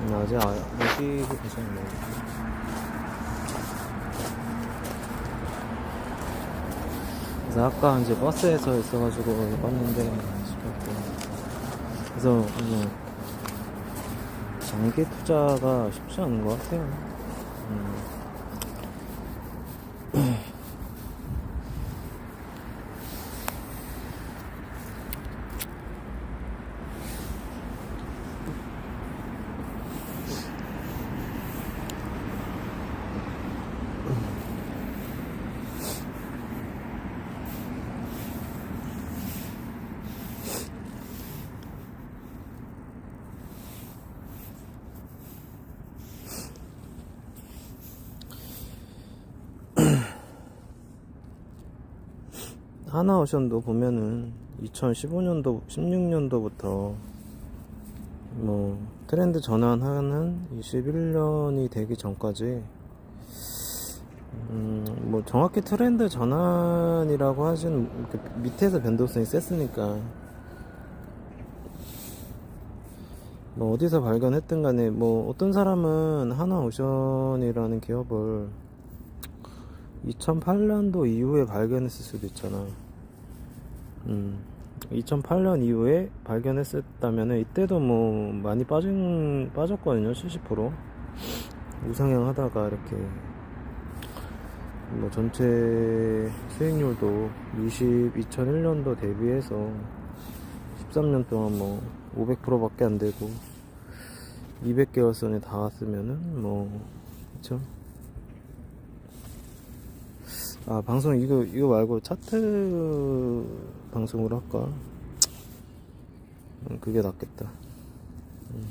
음, 아직 아, 여기도 괜찮네. 그래서 아까 이제 버스에서 있어가지고 봤는데 싶었고 그래서 뭐 장기 투자가 쉽지 않은 것 같아요. 음. 하나오션도 보면은 2015년도, 16년도부터 뭐 트렌드 전환하는 21년이 되기 전까지 음, 뭐 정확히 트렌드 전환이라고 하진 밑에서 변동성이 셌으니까. 뭐 어디서 발견했든 간에 뭐 어떤 사람은 하나오션이라는 기업을 2008년도 이후에 발견했을 수도 있잖아. 음, 2008년 이후에 발견했었다면 이때도 뭐 많이 빠진 빠졌거든요. 70% 우상향 하다가 이렇게 뭐 전체 수익률도 20 2001년도 대비해서 13년 동안 뭐 500%밖에 안 되고 200개월 선에 닿았으면은 뭐 그쵸? 아 방송 이거 이거 말고 차트 방송으로 할까? 음, 그게 낫겠다. 음.